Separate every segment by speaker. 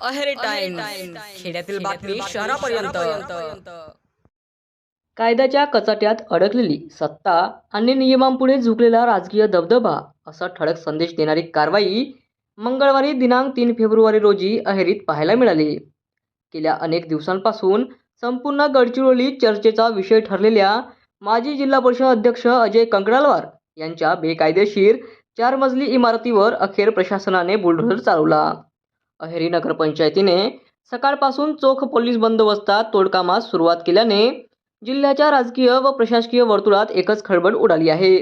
Speaker 1: Aheri time खेड्यातील बातमी शहरापर्यंत.
Speaker 2: कायद्याच्या कचाट्यात अडकलेली सत्ता आणि नियमांपुढे झुकलेला राजकीय दबदबा असा ठळक संदेश देणारी कारवाई मंगळवारी दिनांक तीन फेब्रुवारी रोजी अहेरीत पाहायला मिळाली. गेल्या अनेक दिवसांपासून संपूर्ण गडचिरोली चर्चेचा विषय ठरलेल्या माजी जिल्हा परिषद अध्यक्ष अजय कंकडालवार यांच्या बेकायदेशीर चार मजली इमारतीवर अखेर प्रशासनाने बुलडोझर चालवला. अहेरी नगरपंचायतीने सकाळपासून चोख पोलीस बंदोबस्तात तोडकामास सुरुवात केल्याने जिल्ह्याच्या राजकीय व प्रशासकीय वर्तुळात एकच खळबळ उडाली आहे.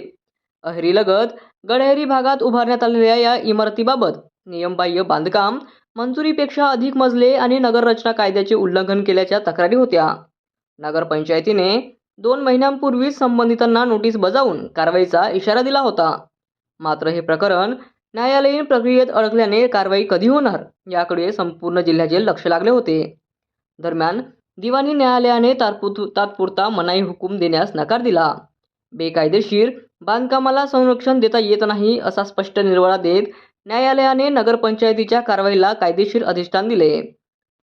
Speaker 2: अहेरीलगत गडहेरी भागात उभारण्यात आलेल्या या इमारतीबाबत नियमबाह्य बांधकाम मंजुरीपेक्षा अधिक मजले आणि नगररचना कायद्याचे उल्लंघन केल्याच्या तक्रारी होत्या. नगरपंचायतीने दोन महिन्यांपूर्वीच संबंधितांना नोटीस बजावून कारवाईचा इशारा दिला होता. मात्र हे प्रकरण न्यायालयीन प्रक्रियेत अडकल्याने कारवाई कधी होणार याकडे संपूर्ण जिल्ह्याचे लक्ष लागले होते. दरम्यान दिवाणी न्यायालयाने तात्पुर तात्पुरता मनाई हुकूम देण्यास नकार दिला. बेकायदेशीर बांधकामाला संरक्षण देता येत नाही असा स्पष्ट निर्वाळा देत न्यायालयाने नगरपंचायतीच्या कारवाईला कायदेशीर अधिष्ठान दिले.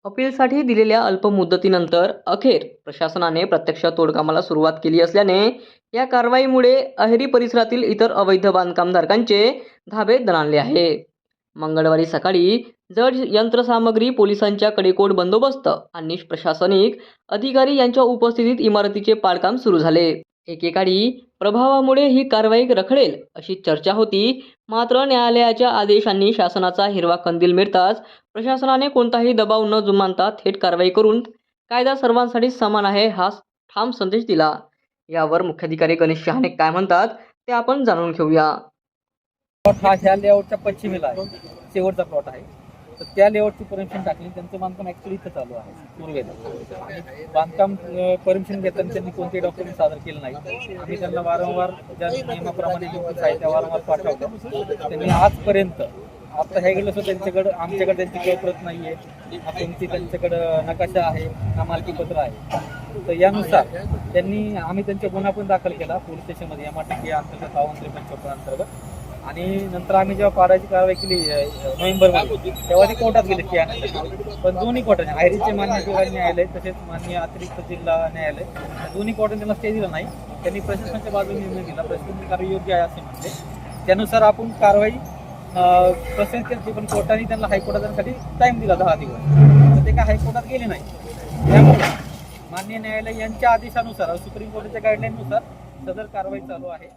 Speaker 2: अपीलसाठी दिलेल्या अल्पमुदतीनंतर अखेर प्रशासनाने प्रत्यक्ष तोडकामाला सुरुवात केली असल्याने या कारवाईमुळे अहेरी परिसरातील इतर अवैध बांधकामधारकांचे धाबे दणाणले आहे. मंगळवारी सकाळी जड यंत्रसामग्री पोलिसांच्या कडेकोट बंदोबस्त आणि प्रशासनिक अधिकारी यांच्या उपस्थितीत इमारतीचे पाडकाम सुरू झाले. एकेकाळी प्रभावामुळे ही कारवाई रखडेल अशी चर्चा होती. मात्र न्यायालयाच्या आदेशांनी शासनाचा हिरवा कंदील मिळताच प्रशासनाने कोणताही दबाव न जुमानता थेट कारवाई करून कायदा सर्वांसाठी समान आहे हा ठाम संदेश दिला. यावर मुख्याधिकारी गणेश शहाणे काय म्हणतात ते आपण जाणून घेऊया.
Speaker 3: प्लॉट हा ह्या लेआउटच्या पश्चिमेला आहे. शेवटचा प्लॉट आहे. तर त्या लेआउटची परमिशन टाकली. त्यांचं बांधकाम ऍक्च्युली इथं चालू आहे. पूर्वेला. आणि बांधकाम परमिशन घेताना त्यांनी कोणते डॉक्युमेंट सादर केले नाही आम्ही त्यांना वारंवार ज्या नियमाप्रमाणे आहे त्या वारंवार पाठवतो. त्यांनी आजपर्यंत आता हे गेलं सुद्धा त्यांच्याकडं आमच्याकडे त्यांची काही प्रत नाही आहे त्यांची त्यांच्याकडं नकाशा आहे ना मालकीपत्र आहे. तर यानुसार त्यांनी आम्ही त्यांचा गुन्हा पण दाखल केला पोलीस स्टेशनमध्ये एम आर टी अंतर्गत बावन्न त्रेपन्न चौपन्न अंतर्गत. आणि नंतर आम्ही जेव्हा पाडायची कारवाई केली नोव्हेंबरमध्ये तेव्हा ते कोर्टात गेले की पण दोन्ही कोर्टाने आयरीचे मान्य जिल्हा न्यायालय तसेच मान्य अतिरिक्त जिल्हा न्यायालय दोन्ही कोर्टाने त्यांना स्टे दिला नाही. त्यांनी प्रशासनाच्या बाजूने निर्णय दिला प्रशासन कारवाई योग्य आहे असे म्हणते त्यानुसार आपण कारवाई प्रोसेस केली पण कोर्टाने त्यांना हायकोर्टात जाण्यासाठी टाइम दिला दहा दिवस. तर ते काय हायकोर्टात गेले नाही. त्यामुळे मान्य न्यायालय यांच्या आदेशानुसार सुप्रीम कोर्टाच्या गाईडलाईननुसार सदर कारवाई चालू आहे.